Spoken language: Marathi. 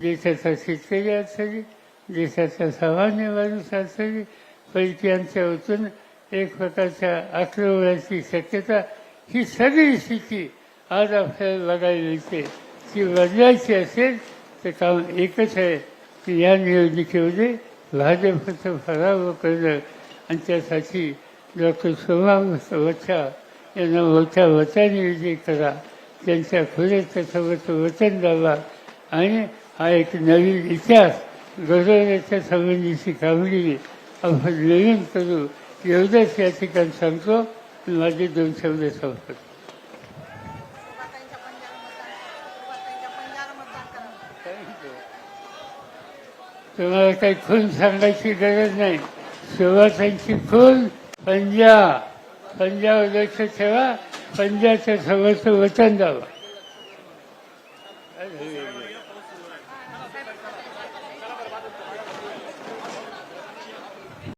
देशाचा शेतकरी असरी देशाचा सामान्य माणूस असेल पैकी वतून एक प्रकारच्या आक्रमणाची शक्यता ही सगळी स्थिती आज आपल्याला बघायला मिळते ती बदलायची असेल तर काम एकच आहे की या निवडणुकीमध्ये भाजपचं पराभव करणं आणि त्यासाठी डॉक्टर सोमा वच्छा यांना मोठ्या वचन विजय करा त्यांच्या खुले त्याच्यावरचं वचन द्यावा आणि हा एक नवीन इतिहास. घडवण्याच्या संबंधीची कामगिरी. आपण नवीन करू. एवढंच या ठिकाणी सांगतो. माझे दोन शब्द संपतो. तुम्हाला काही खून सांगायची गरज नाही. सुवासांची खून पंजा. पंजावर लक्ष ठेवा. पंजाच्या समोरचं वचन द्यावं. 哎们这边也有。